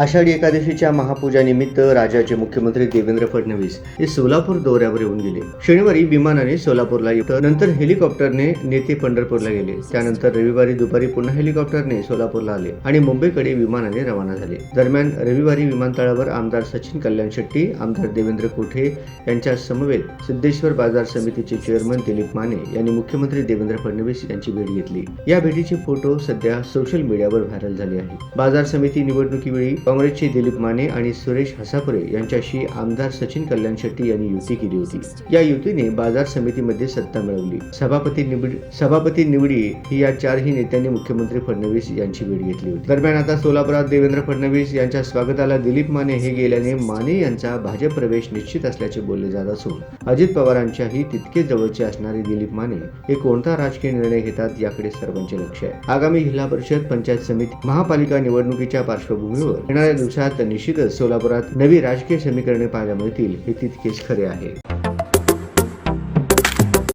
आषाढी एकादशीच्या महापूजानिमित्त राज्याचे मुख्यमंत्री देवेंद्र फडणवीस हे सोलापूर दौऱ्यावर येऊन गेले. शनिवारी विमानाने सोलापूरला येतं. नंतर हेलिकॉप्टरने नेते पंढरपूरला गेले. त्यानंतर रविवारी दुपारी पुन्हा हेलिकॉप्टरने सोलापूरला आले आणि मुंबईकडे विमानाने रवाना झाले. दरम्यान रविवारी विमानतळावर आमदार सचिन कल्याण शेट्टी आमदार देवेंद्र कोठे यांच्या समवेत सिद्धेश्वर बाजार समितीचे चेअरमन दिलीप माने यांनी मुख्यमंत्री देवेंद्र फडणवीस यांची भेट घेतली. या भेटीचे फोटो सध्या सोशल मीडियावर व्हायरल झाले आहे. बाजार समिती निवडणुकीवेळी काँग्रेसचे दिलीप माने आणि सुरेश हसापुरे यांच्याशी आमदार सचिन कल्याण शेट्टी यांनी युती केली होती. या युतीने बाजार समितीमध्ये सत्ता मिळवली. सभापती निवडी सभापती निवडी ही या चारही नेत्यांनी मुख्यमंत्री फडणवीस यांची भेट घेतली होती. दरम्यान आता सोलापुरात देवेंद्र फडणवीस यांच्या स्वागताला दिलीप माने हे गेल्याने माने यांचा भाजप प्रवेश निश्चित असल्याचे बोलले जात असून अजित पवारांच्याही तितके जवळचे असणारे दिलीप माने हे कोणता राजकीय निर्णय घेतात याकडे सर्वांचे लक्ष आहे. आगामी जिल्हा परिषद पंचायत समिती महापालिका निवडणुकीच्या पार्श्वभूमीवर येणाऱ्या दिवसात निश्चितच सोलापुरात नवी राजकीय समीकरणे पाहायला मिळतील हे तितकेच खरे आहे.